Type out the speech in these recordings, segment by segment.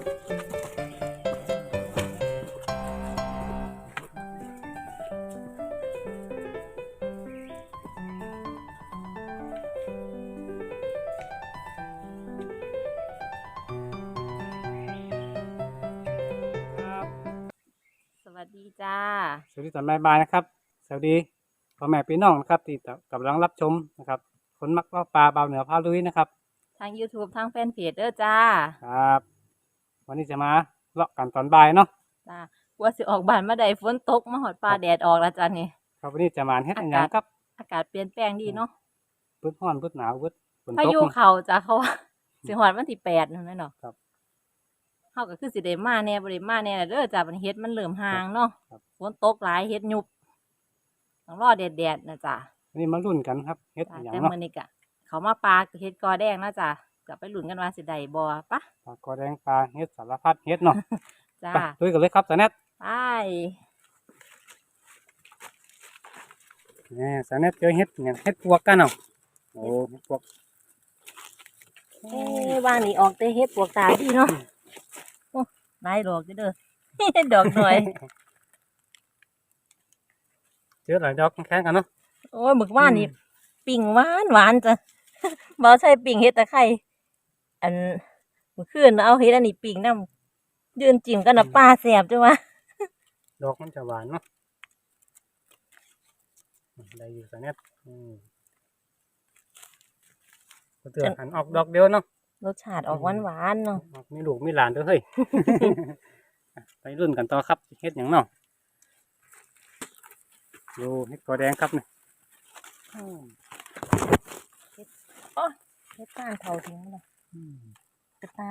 วัสดีจ้า สวัสดีตอนบ่ายๆนะครับ สวัสดีพ่อแม่พี่น้องนะครับที่กำลังรับชมนะครับ คนมักล่อปลาเบาเหนือพาลุยนะครับ ทาง YouTube ทางแฟนเพจเด้อจ้า ครับ วันนี้จะมาเลาะกันตอนบ่ายเนาะจ้าว่าสิออกบ้านมาได้ฝนตกมาหอดปลาแดดออกแล้วจ้านี่ครับวันนี้จะมาเฮ็ดอันหยังครับ อากาศเปลี่ยนแปลงดีเนาะพืดร้อนพืดหนาวพืดฝนพาตกยุเนาะเข้าจ้าเขาว่าสิหอดวันที่แปดนั่นแหละเนาะครับเฮาก็คือสิได้มาแน่บ่ได้มาแน่ล่ะเด้อจ้าบัดนี้เฮ็ดมันเริ่มห่างเนาะครับฝนตกหลายเฮ็ดยุบต้องรอแดดๆนะจ้าวันนี้มาลุ้นกันครับเฮ็ดจ้าอันหยังแต่เนาะมื้อนี้ก็เขามาปลาเฮ็ดกอแดงนะจ้า ก็ไปลุ้นกันว่าสิได้บ่ปะปลากอแดงปลาเฮ็ดสารพัดเฮ็ดเนาะจ้าไปลุยกันเลยครับสาแนทไปแหนี่สาแนทเจอเฮ็ดเนี่ยเฮ็ดปวกกันเนาะโอ้เฮ็ดปวกเอ้ว่างนี่ออกแต่เฮ็ดปวกตาดีเนาะโอ้หลายดอกอยู่เด้อดอกหน่อยเจอหลายดอกแข่งกันเนาะโอ้ยหมึกว่านนี่ปิ่งหวานหวานจ้ะบ่ใช่ปิ่งเฮ็ดตะไคร้ อันเมื่อคืนเอาเฮ็ดอันนี้ปิ่งน้ำยืนจิ้มกันน่ะปลาแสบจ้ะวะดอกมันจะหวานเนาะได้อยู่สาแนทอืมก็เตือนหันออกดอกเดียวเนาะรสชาติออกหวานหวานๆเนาะมีลูกมีหลานด้วยเฮ้ยไปรุ่นกันต่อครับเฮ็ดอย่างเนาะดูเฮ็ดกอแดงครับนี่อืม เฮ็ดก้านเท่าทิ้งเลยอืม กระตา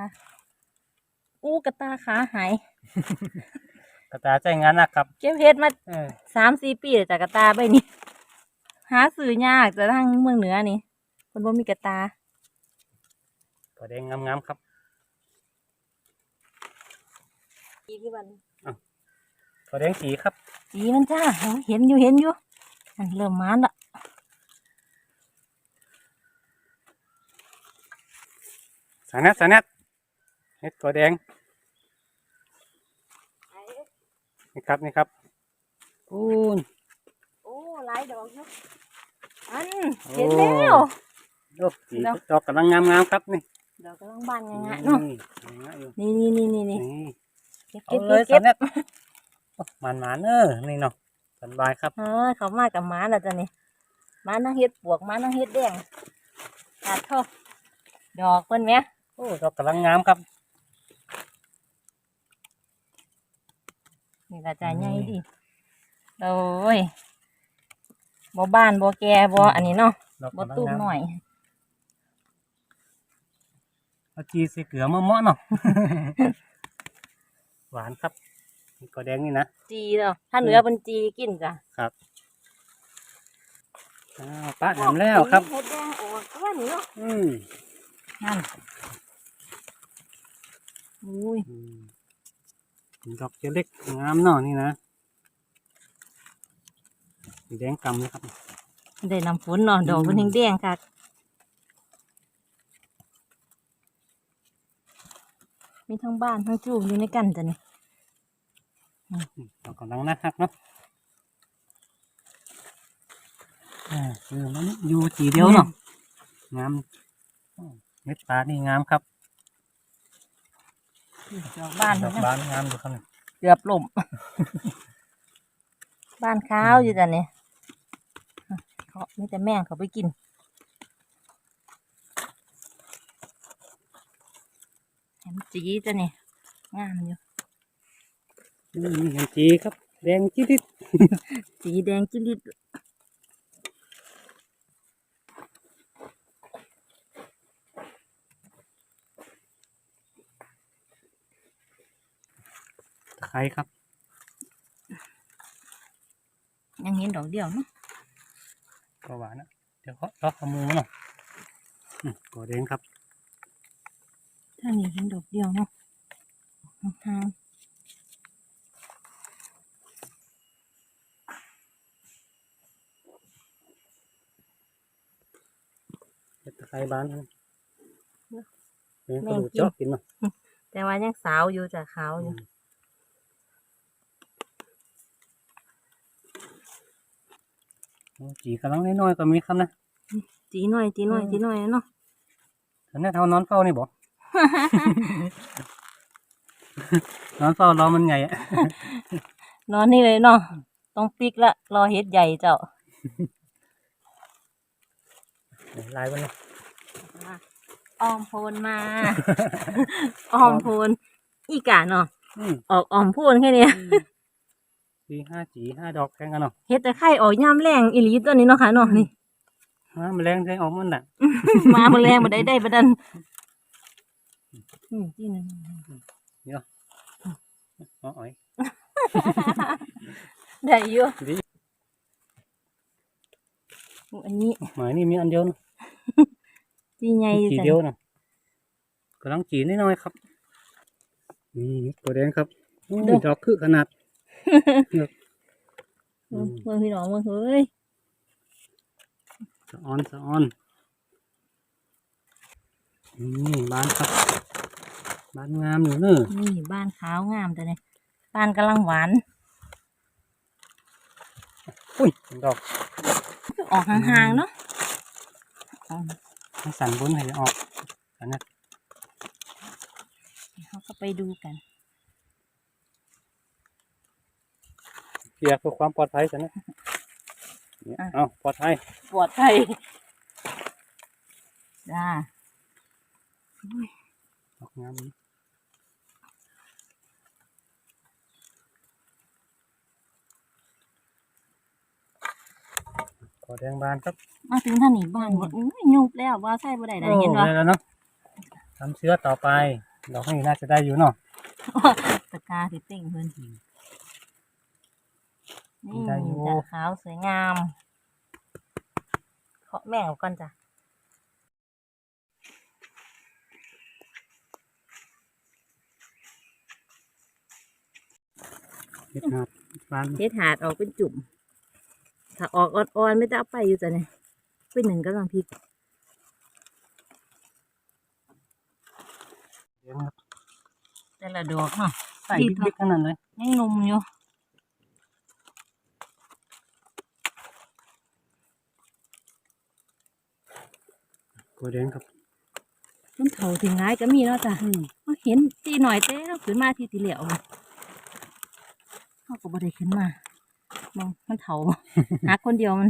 อู้กระตาขาหาย กระตาใจงานนะครับ เก็บเฮ็ดมาเออสามสี่ปีแล้วจ้ะกระตาใบนี้ หาซื้อยากจะทั้งเมืองเหนือนี่คนบ่มีกระตากอแดงงามๆครับอีกวันกอแดงสีครับ สีมันจ้าโอ้ยเห็นอยู่เห็นอยู่อันเริ่มมานละ สาแนทสาแนทเฮ็ดกอแดงนี่ครับนี่ครับอูนโอ้หลายดอกอยู่อันโอ้เห็นแล้วโอ้สีดอกกำลังงามๆครับนี่ดอกกำลังบานง่ายๆเนาะนี่ง่ายๆอยู่นี่นี่นี่นี่นี่นี่เก็บเอาเก็บเลเก็ยบสาเก็บแนทโอ้หมันหมันๆเออนี่เนาะสบายครับเออเขามากับหม้าแล้วจ้ะนี่หม้านั่งเฮ็ดปวกหม้านั่งเฮ็ดแดงขาดเข้าดอกเพิ่นแหม โอ้ดอกกำลังงามครับ นี่ละจ้ะใหญ่ดิโอ้ยบ่บ้านบ่แก่บ่อันนี้เนาะดอกบ่กำลังตุ้มงามหน่อย เอาจีใส่เกลือมะม่วงเนาะ หวานครับนี่ก็แดงนี่นะ จีเนาะถ้าเหนือเป็นจีกินจ้ะครับอ้าวปะน้ำแล้วครับ เฮ็ดแดงออกก็ว่านี่เนาะอืมนั่น อุ้ยอืมดอกเล็กงามเนาะนี่นะสีแดงกำเลยครับได้น้ำฝนเนาะดอกเป็นอืมแดงๆค่ะมีทั้งบ้านทั้งจูบอยู่ในกันจ้ะนี่อืมดอกกำลังน่ารักเนาะอ่าเออมันอยู่จีเดียวเนาะงามอืมเม็ดปลานี่งามครับ ดอกบ้านดเพิ่อนกนะบานงามดูครับนี่เกือบล่มบ้านข้าวอยู่จ้ะนี่เขามีแต่แม่งเขาไปกินแหมจีจ้ะนี่งามอยู่นี่มีเห็นจีครับ แดงจิ๊ดสีแดงจิลิด ตะไค ร้ครับ ยังเห็นดอกเดียวเนาะก็หวานนะเดี๋ยวเขาล็อกขโมูมาหน่อยอืมก็แดงครับถ้านี่เห็นดอกเดียวเนาะห่างเห็ดตะไคร้บานครับๆเลี้ยงแม่กระงดูกกินเจาะกินเนาะแต่ว่ายังสาวอยู่จ้ะขาวอยู่ โอ้ จีกำลังน้อยๆก็มีครับนะจีหน่อยจีหน่อยอืมจีหน่อยเนาะตอนนี้เท่านอนเฝ้านี่บ่นอนเฝ้ารอมันใหญ่อะนอนนี่เลยเนาะต้องปิกละรอเฮ็ดใหญ่เจ้าลายมันเนาะอ้อมโพนมาอ้อมโพนอีกาเนาะอืมออกอ้อมโพนแค่เนี้ ยจีห้าจีห้าดอกแข่งกันเนาะเฮ็ดแต่ไข่ออกยามแรงอีหลีตัวนี้เนาะค่ะเนาะนี่มาแมลงใช้ออกมันน่ะ มาเมื่อแรงมาได้ได้ประดันอืมจีนึงอ๋ออ๋อยได้อยู่ดีอันนี้หมายนี่มีอันเดียวนะจีใหญ่จีจ้ะเดียวนะกำลังจีน้อยๆครับนี่ตัวแดงครับโอ้ยดอกคือขนาด เบิ่งเบิ่งพี่น้องเบิ่งเฮ้ยสะออนสะออนนี่บานครับบานงามอยู่เนอะนี่บ้านขาวงามแต่เนี่ยบ้านกำลังหวานอุ้ยดอก ออกห่างๆเนาะอ๋อให้สั่นบนให้ออกอันนั้นเขาก็ไปดูกัน เคลียร์เพื่อความปลอดภัยสันนะเนี่ยเอาปลอดภัยปลอดภัยจ้าดอกงามนี่ขอแดงบานครับมาถึงท่านนี่บ้านว่าอุ้ยยุบแล้วว่าใช่บ่ได้ได้เห็นโอ้ว่าได้แล้วเนาะทำเชื้อต่อไปดอกนี้น่าจะได้อยู่เนาะ ตะกาสิเต่งเพิ่นอืม นี่ได้อยู่ จ้ะขาวสวยงามเคาะแม่งออกก่อนจ้ะเห็ดหาดบานเฮ็ดหาดออกเป็นจุ่ม ถ้าออกอ่อนๆไม่ได้เอาไปอยู่จ้ะเนี่ยเป็นหนึ่งก็ต้องพริกเดี๋ยวนะครับแต่ละดอกเนาะใส่ดีบิ๊กๆขนาดเลยยังหนุ่มอยู่ กัวแดงครับต้นเถาถึงร้ายก็มีเนาะจ้ะเขาเห็นตีหน่อยแต่เขาขึ้นมาที่ตีเหลียวเลยเขาก็บ่ได้ขึ้นมามองมันเถาหาคนเดียวมัน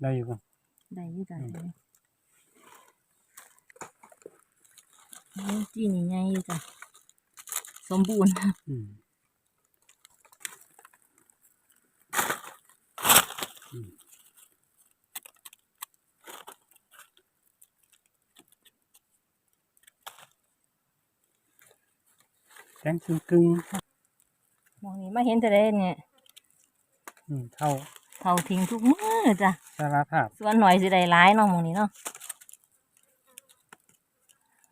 ได้อยู่ป่ะได้อยี่จ้ะอืมได้โอ้จีนี่ใหญ่อยู่จ้ะสมบูรณ์ อืมอืมแข็งกึ่งกึ่งมองนี้มาเห็นแต่ได้เนี่ยๆอืมเท่าเถาทิ้งทุกมื้อจ้ะสารภาพส่วนหน่อยสิได้ร้ายเนาะหมองนี้เนาะ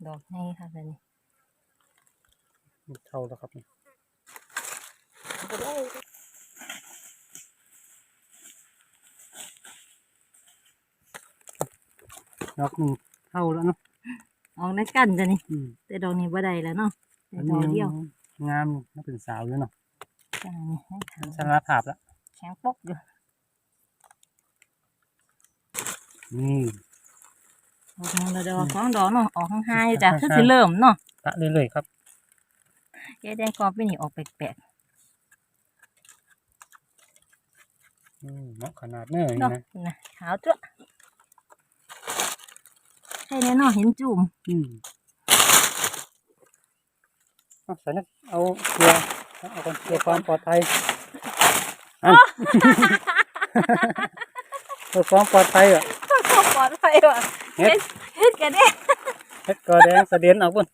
ดอกให้ค่ะแบบนี้เท่าแล้วครับนี่ดอกหนึ่งเท่าแล้วเนาะออกในกันจ้ะนี่อืมแต่ดอกนี้บ่ได้แล้วเนาะ แต่อันดอกนี้เดียวงามน่าเป็นสาวอยู่เนาะจ้ะนี่ให้ขาวสารภาพแล้วแข็งปกอยู่นี่ออกมาแล้วดอกสองดอกเนาะออกข้างๆอยู่จ้ะคือสิเริ่มเนาะตะเรื่อยๆครับแกแดงกรอบเป็นนี่ออกแปลกอืมเหมาะขนาดเนื้อๆนี่เนาะนะนะขาวจ้ะใช่แน่เนาะเห็นจุ่มอืม เอาใส่นะเอาเกลือเอาคนเกลือความปลอดภัยอันเพื่อความปลอดภัยอะปลอดภัยว่ะเฮ็ดเฮ็ดกันเด้เฮ็ดกอแดงเสะเด็นเอาพุ่น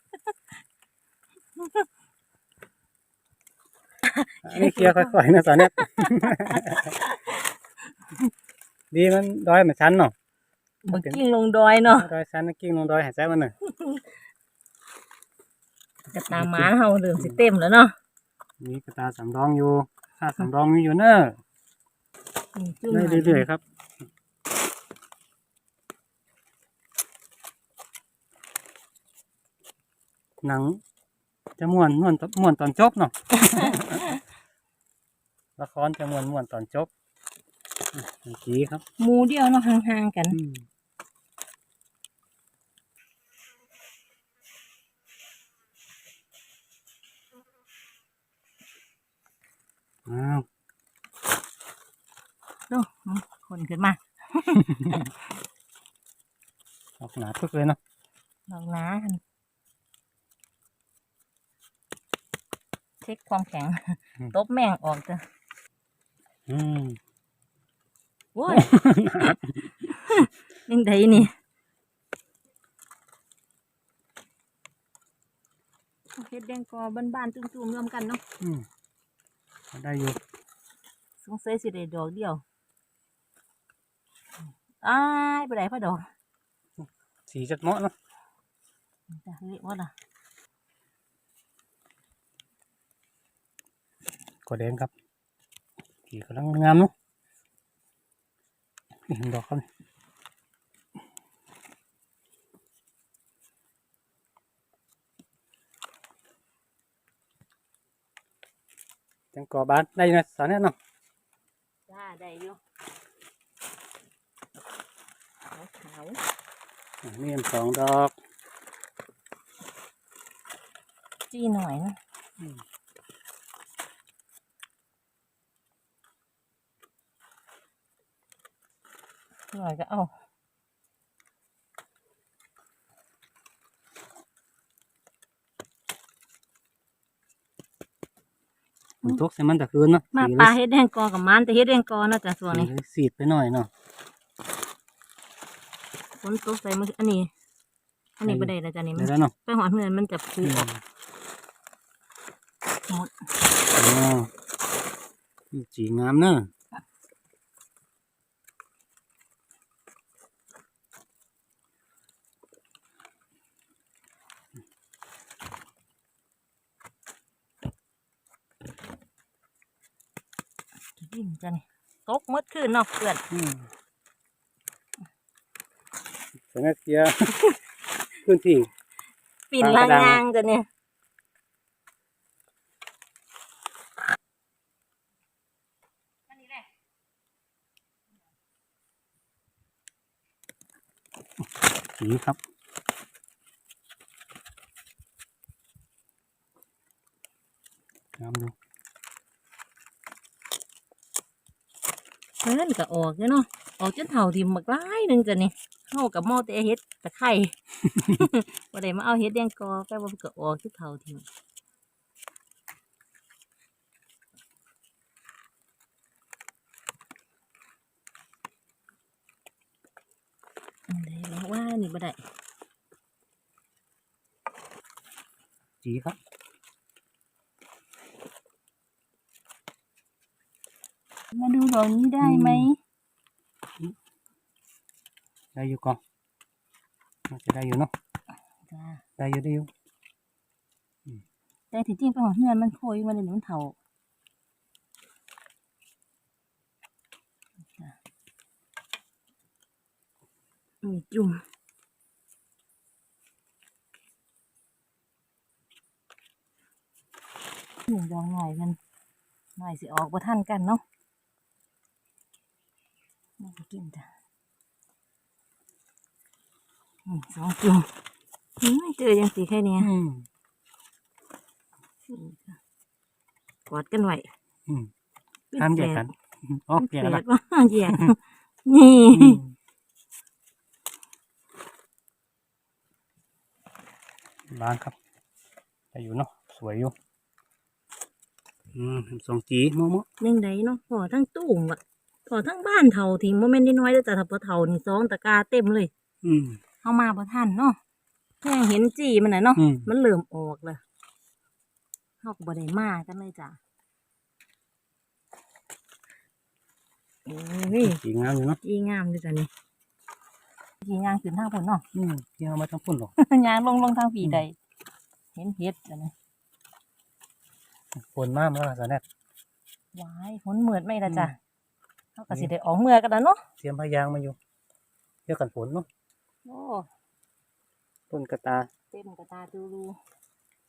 อันนี่เคลียร์ค่อยๆนะสาวเนี่ยดีมันดอยเหมือนฉันเนาะบักกิ้งลงดอยเนาะดอยฉันน่ะกิ้งลงดอยหายใจมันหน่อย จะตามหมาเฮาเริ่มสิเต็มแล้วเนาะมีกระตาสำรองอยู่ค่าสำรองมีอยู่เนอะนี่จุ่มได้เรื่อยๆครับหนัง จะม่วนม่วนม่วนตอนจบเนาะละครจะม่วนม่วนตอนจบอะเมื่อกี้ครับหมูเดียวเนาะห่างๆกัน อืมอ้าวดูคนขึ้นมาออกหนาพึกเลยเนาะดอกหนากันเช็คความแข็งตบแม่งออกจ้ะอืมโว้ยยังไงนี่เฮ็ดแดงกอบ้านๆจุ่มๆรวมกันเนาะอืม ได้อยู่สงสัยสิได้ดอกเดียวอ้ายไปไหนพ่อดอก สีจัดเหมาะเนาะจ้ะเละว่าล่ะกดแดงครับสีกำลังงามเนาะนี่ดอกครับ จังก่อบานได้อยู่นะสาวเนี่ยเนาะ จ้าได้อยู่ขาวขาว อะ มีอันสองดอกๆจี้หน่อยนะอืมหน่อยก็เอามันทุกใส่มันตะคืนเนาะมาสีปลาเลยเฮ็ดแดงกอกับมันแต่เฮ็ดแดงกอเนาะจ้ะส่วนนี้สีเลยสีดไปหน่อยเนาะฝนตกใส่มืออันนี้ อันนี้ได้บ่ได้แล้วจ้ะนี่มัได้นแล้วเนาะไปหอดเงินมันจะพูอือมอกหมดอ๋อนี่สีงามเนอะ กินจ้ะนี่ ตกหมดคืนเนาะเพื่อนอืมสมัยเกียร์พื้นที่ปิ่นปลาลากระดังยางจ้ะเนี่ยอันนี้แหละสีครับงามดู เพิ่นก็ออกเนาะออกจนเท่าทิมบักหลายหนึงจะนี่เฮากับหม้อแต่เฮ็ดตะไคร้บ่ได้มาเอาเฮ็ดแดงกอแปลว่าก็ออกจนเท่าทิมอันใดบอกว่านี่บ่ได้สีครับ มาดูดอกนี้ได้ไหมได้อยู่ก่อนน่าจะได้อยู่เนาะได้อยู่ได้อยู่แต่ที่จริงไปหอดเฮือนมันโคยมันเลยมันเฒ่าจ้ะนี่จุ่มหนึ่งดอกหน่อยมันหน่อยสิออกบ่ทันกันเนาะ กินจ้ะอืมสองจุ่มอืมเจอยังสีแค่เนี้ยอืมกอดกันไว้อืมห้ามแยกกันอ๋อเป็นแยกแฝละดว่าแยกนี่อืมบางครับได้อยู่เนาะสวยอยู่อืมสองจีโมโมยังไงเนาะพอทั้งตู้มอะ พอทั้งบ้านเท่าทิ้งโมเมนต์น้อยๆแล้วแต่ถ้าพอเท่านี่สองตะกร้าเต็มเลย อืมเข้ามาพอทันเนาะแค่เห็นจีมันน่ะเนาะอืม มันเริ่มออกเลยเฮาก็บ่ได้มากันเลยจ้ะโอ้ยสีงามอยู่เนาะจีงามเลยจ้ะนี่จีงามขึ้นทางผลเนาะ อืมเกี่ยวมาทั้งพุ่นหรอกยางลงลงทางปีใดเห็นเห็ดจ้ะนี่ฝนมากแล้วล่ะสาวแนทว้ายฝนเหมือดไหม่ละจ้ะอืม เขาก็สิได้ออกเมื่อกันแล้วเนาะเตรียมพายางมาอยู่เที่ยวกันฝนเนาะโอ้ต้นกระตาเต็มกระตาดูรู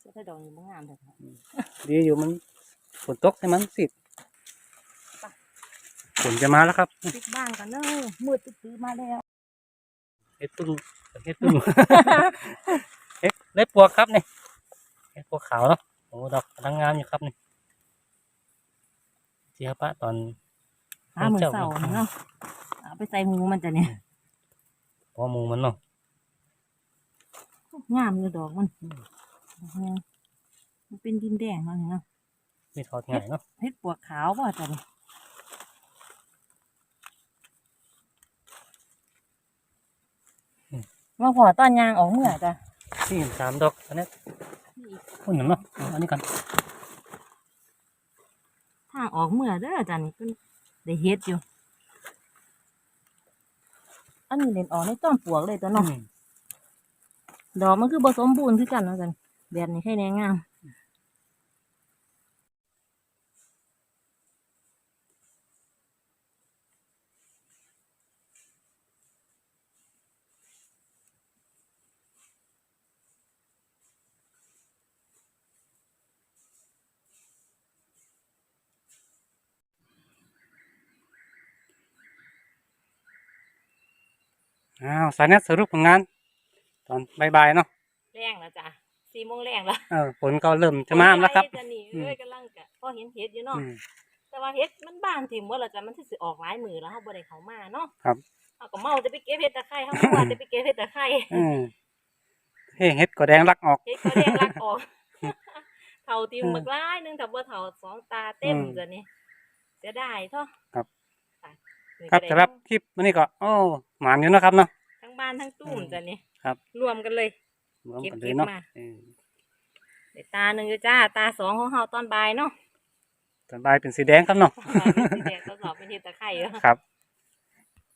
จะได้ดอกนี้บ่งามเถอะค่ะดีอยู่มันฝนตกใช่มันสิฝนจะมาแล้วครับปิดบ้านกันเนอะมืดตื้อๆมาแล้วเฮ็ดตุ้งเฮ็ดตุ้งเฮ็ดเล็บปวกครับนี่เฮ็ดปวกขาวเนาะโอ้ดอกกำลังงามอยู่ครับนี่เจียปะตอน หามือเสาเนาะเอาไปใส่หมูมันจะเนี่ยพอหมูมันเนาะงามอยู่ดอกมันมันเป็นดินแดงเนาะนี่เนาะไม่ทอดง่ายเนาะเฮ็ดปวกขาวป่ะจ้ะนี่มาพอตอนยางออกเมื่อจ้ะนี่สามดอกอันนี้พุ่นเนาะเอาอันนี้กันทางออกเมื่อเด้อจ้ะนี่เป็น ได้เฮ็ดอยู่ อันนี้เล่นออกในต้นปวกเลยตัวเนาะอืมดอกมันคือผสมบูรณ์คือกันเนาะจ้ะแบบนี้แค่แนงาม อ้าวสายเนี้สรุปผลงาน ตอนบ่ายๆเนาะแรงแล้วจ้ะสี่โมงแรงแล้วเออฝนก็เริ่มจะมาแล้วครับจะหนีอืมเอ้ยกำลังกะพอเห็นเห็ดอยู่เนาะอืมแต่ว่าเห็ดมันบานถิ่มว่าเราจะมันสิออกหลายมือแล้วเฮาบ่ได้เข้ามาเนาะครับเอาก็เมาจะไปเก็บเห็ดตะไคร้เฮาเมื่อวานจะไปเก็บเห็ดตะไคร้อืมเฮ้เฮ็ดก็แดงรักออกเฮ็ดเขาเรียกลักออกเท่าติมอืมบักหลายหนึงถ้าบ่เท่าสองตาเต็มอืมจ้ะนี่จะได้เนาะครับะนี่ ครับก็ได้สำหรับคลิปวันนี้ก็โอ้หมานอยู่เนาะครับเนาะ ทั้งบ้านทั้งตู้มอืมจ้ะนี่ครับ รวมกันเลย รวมกันเก็เลบยเนาะมาเออได้ตาหนึงอยู่จ้า ตาสองของเฮาตอนบ่ายเนาะตอนบ่ายเป็นสีแดงครับเนาะสีแดงทดสอบเป็นเห็ดตะไคร้เนาะครับ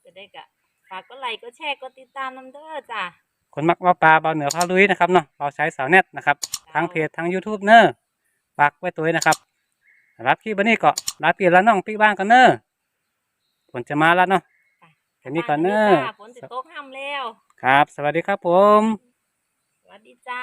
จะได้กะฝากก็ไลค์ก็แชร์ก็ติดตามนำเด้อจ้าคนมักว่าปลาเบาเหนือพาลุยนะครับเนาะเราใช้สาวเน็ตนะครับทั้งเพจทั้ง YouTube เนอะฝากไว้ตัวไว้นะครับสำหรับคลิปวันนี้ก็ลาเปลี่ยนแล้วน้องพี่บ้านกันเนอะฝ นจะมาแล้วเนาะแค่นี้ก่อนเนอะฝนสิตกห้ำแล้ว ครับ สวัสดีครับผม สวัสดีจ้า